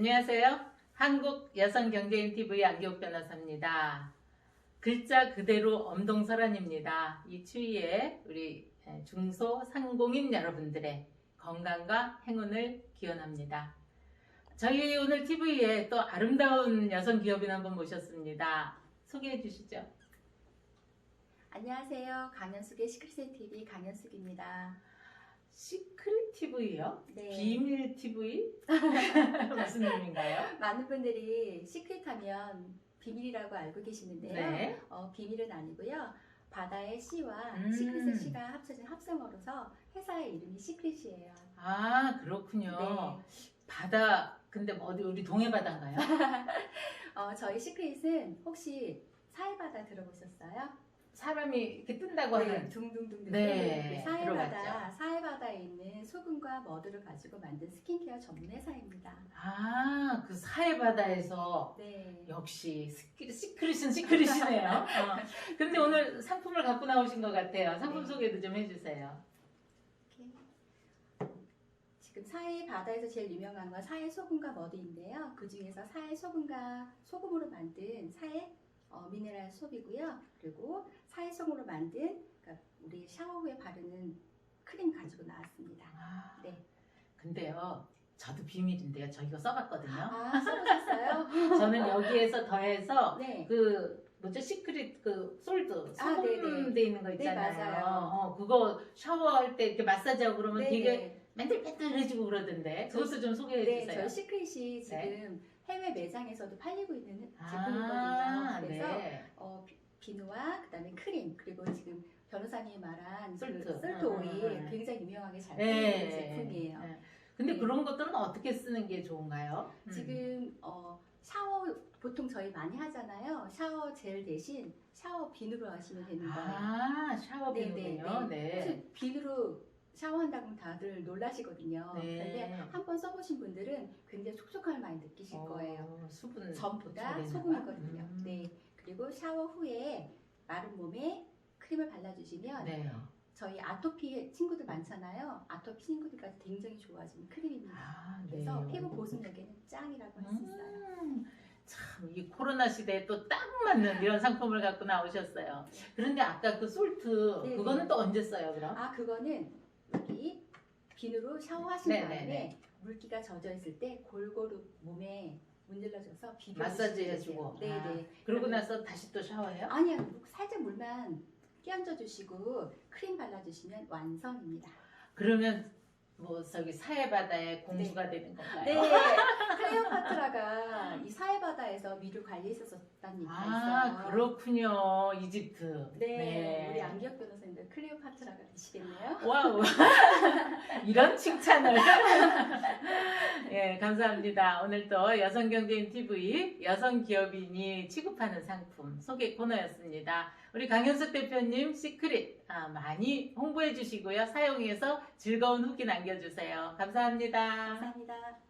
안녕하세요. 한국 여성 경제인 TV 안기옥 변호사입니다. 글자 그대로 엄동설안입니다. 이 추위에 우리 중소 상공인 여러분들의 건강과 행운을 기원합니다. 저희 오늘 TV에 또 아름다운 여성 기업인 한분 모셨습니다. 소개해 주시죠. 안녕하세요. 강현숙의 시크릿 TV 강현숙입니다. 시크릿 TV요? 네. 비밀 TV? 무슨 의미인가요? 많은 분들이 시크릿하면 비밀이라고 알고 계시는데요. 네. 어, 비밀은 아니고요. 바다의 C와 음. 시크릿의 C가 합쳐진 합성어로서 회사의 이름이 시크릿이에요. 아 그렇군요. 네. 바다 근데 뭐 어디 우리 동해 바다인가요? 어, 저희 시크릿은 혹시 사해바다 들어보셨어요? 사람이 이렇게 뜬다고 네, 하는 둥둥둥 네, 사해바다, 들어봤죠. 사해바다에 있는 소금과 머드를 가지고 만든 스킨케어 전문 회사입니다. 아 그 사해 바다에서 네. 역시 스키, 시크릿은 시크릿이네요. 어. 근데 오늘 상품을 갖고 나오신 것 같아요. 상품 네. 소개도 좀 해주세요. 이렇게. 지금 사해 바다에서 제일 유명한 건 사해 소금과 머드인데요. 그 중에서 사해 소금과 소금으로 만든 사해 어, 미네랄 솝이고요. 그리고 사해 소금으로 만든 그러니까 우리 샤워 후에 바르는 크림 가지고 나왔습니다. 아, 네. 근데요, 저도 비밀인데요. 저 이거 써봤거든요. 아, 써보셨어요? 저는 여기에서 더해서 네. 그 뭐죠 시크릿 그 솔드 아, 네네. 소금 돼 있는 거 있잖아요. 맞아요. 어, 그거 샤워할 때 이렇게 마사지하고 그러면 네, 되게 네. 맨들맨들해지고 그러던데 그것도 좀 소개해 네, 주세요. 저희 시크릿이 지금 네. 해외 매장에서도 팔리고 있는 제품이거든요. 아, 그래서 네. 어, 비- 비누와 그다음에 크림 그리고 지금 변호사님이 말한 솔트. 그 솔트 음, 오일 음, 음. 굉장히 유명하게 잘 네. 팔리는 제품이에요. 네. 근데 네. 그런 것들은 어떻게 쓰는 게 좋은가요? 음. 지금 어, 샤워 보통 저희 많이 하잖아요. 샤워 젤 대신 샤워 비누로 하시면 되는 거예요. 아 샤워 네, 비누군요. 네, 네. 비누로 샤워한다고 하면 다들 놀라시거든요. 네. 근데 한 번 써보신 분들은 굉장히 촉촉함을 많이 느끼실 거예요. 어, 수분 전보다? 소금이거든요. 음. 네. 그리고 샤워 후에 마른 몸에 크림을 발라주시면 네. 저희 아토피 친구들 많잖아요. 아토피 친구들까지 굉장히 좋아지는 크림입니다. 아, 네. 그래서 피부 보습력에는 짱이라고 할 수 있어요. 음, 참, 이 코로나 시대에 또 딱 맞는 이런 상품을 갖고 나오셨어요. 그런데 아까 그 솔트, 네, 그거는 네. 또 언제 써요, 그럼? 아 그거는 여기 비누로 샤워하신 네, 다음에 네, 네. 물기가 젖어 있을 때 골고루 몸에 문질러줘서 비벼 마사지 해주고. 돼요. 아, 네네. 그러고 그러면- 나서 다시 또 샤워해요? 아니요, 물- 살짝 물만 끼얹어 주시고 크림 발라주시면 완성입니다. 그러면 뭐 저기 사해바다의 공주가 되는 건가요? 네, 클레오파트라가 이 사해바다에서 미를 관리했었다는 얘기가 아, 있어요. 그렇군요. 이집트. 네, 우리 안기혁 변호사님도 클레오파트라가 되시겠네요. 와우. 이런 칭찬을. 예, 감사합니다. 오늘 또 여성경제인 TV 여성 기업인이 취급하는 상품 소개 코너였습니다. 우리 강현숙 대표님 시크릿 아, 많이 홍보해 주시고요. 사용해서 즐거운 후기 남겨주세요. 감사합니다. 감사합니다.